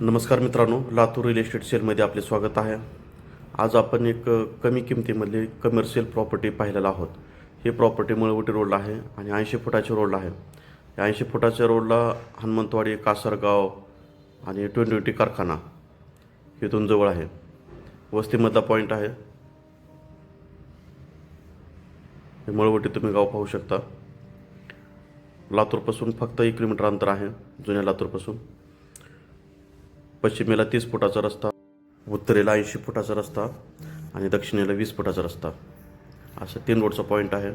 नमस्कार मित्रांनो Latur real estate सेलमध्ये आपले स्वागत आहे. आज आपण एक कमी किमतीमधली कमर्शियल प्रॉपर्टी पाहिलेला आहोत. ही प्रॉपर्टी मळवटी रोडला आहे आणि ऐंशी फुटाच्या रोडला आहे. या ऐंशी फुटाच्या रोडला हनुमंतवाडी कासरगाव आणि ट्वेंटी ट्वेंटी कारखाना इथून जवळ आहे. वस्तीमधला पॉईंट आहे. हे मळवटी तुम्ही गाव पाहू शकता. लातूरपासून फक्त एक किलोमीटर अंतर आहे जुन्या लातूरपासून. पश्चिमेला तीस फुटाचा रस्ता उत्तरेला ऐंशी फुटाचा रस्ता आणि दक्षिणेला वीस फुटाचा रस्ता. असं तीन रोडचा पॉईंट आहे.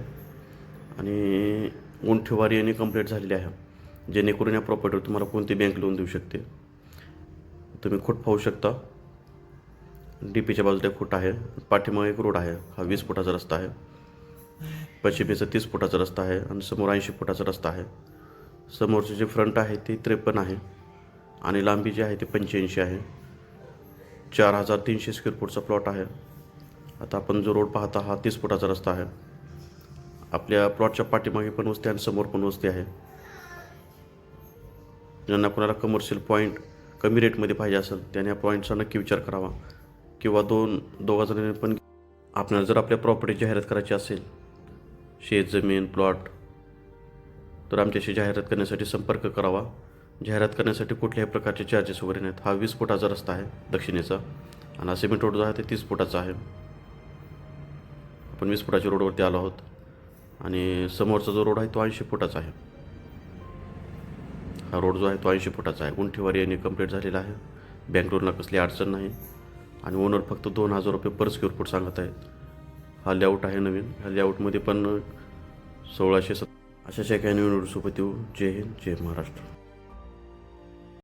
आणि उंठेवारी यांनी कंप्लीट झालेली आहे. जेणेकरून या प्रॉपर्टीवर तुम्हाला कोणती बँक लोन देऊ शकते? तुम्ही खूट पाहू शकता. डी पीच्या बाजूला एक फूट आहे. पाठीमागे एक रोड आहे. हा वीस फुटाचा रस्ता आहे. पश्चिमेचा तीस फुटाचा रस्ता आहे. आणि समोर ऐंशी फुटाचा रस्ता आहे. समोरचे जे फ्रंट आहे ते त्रेपन्न आहे. आणि लांबी जी आहे ती पंच्याऐंशी आहे. चार हजार तीनशे स्क्वेअर फूटचा प्लॉट आहे. आता आपण जो रोड पाहता हा तीस फुटाचा रस्ता आहे. आपल्या प्लॉटच्या पाठीमागे पण वस्ती आणि समोर पण वस्ती आहे. ज्यांना कोणाला कमर्शियल पॉईंट कमी रेटमध्ये पाहिजे असेल त्याने या पॉईंटचा नक्की विचार करावा. किंवा दोन दोघा जणांनी पण आपल्याला जर आपल्या प्रॉपर्टी जाहिरात करायची असेल शेत जमीन प्लॉट तर आमच्याशी जाहिरात करण्यासाठी संपर्क करावा. जाहिरात करण्यासाठी कुठल्याही प्रकारचे चार्जेस वगैरे नाहीत. हा वीस फुटाचा रस्ता आहे दक्षिणेचा. आणि हा सिमेंट रोड जो आहे ते तीस फुटाचा आहे. आपण वीस फुटाच्या रोडवरती आलो आहोत. आणि समोरचा जो रोड आहे तो ऐंशी फुटाचा आहे. हा रोड जो आहे तो ऐंशी फुटाचा आहे. उंठीवारी यांनी कंप्लीट झालेला आहे. बँगलोरला कसली अडचण नाही. आणि ओनर फक्त दोन हजार रुपये पर स्क्वेअर फूट सांगत आहेत. हा लेआउट आहे नवीन. ह्या लेआउटमध्ये पण सोळाशे सत अशा काही नवीन सोबत येऊ जय हिंद जय महाराष्ट्र.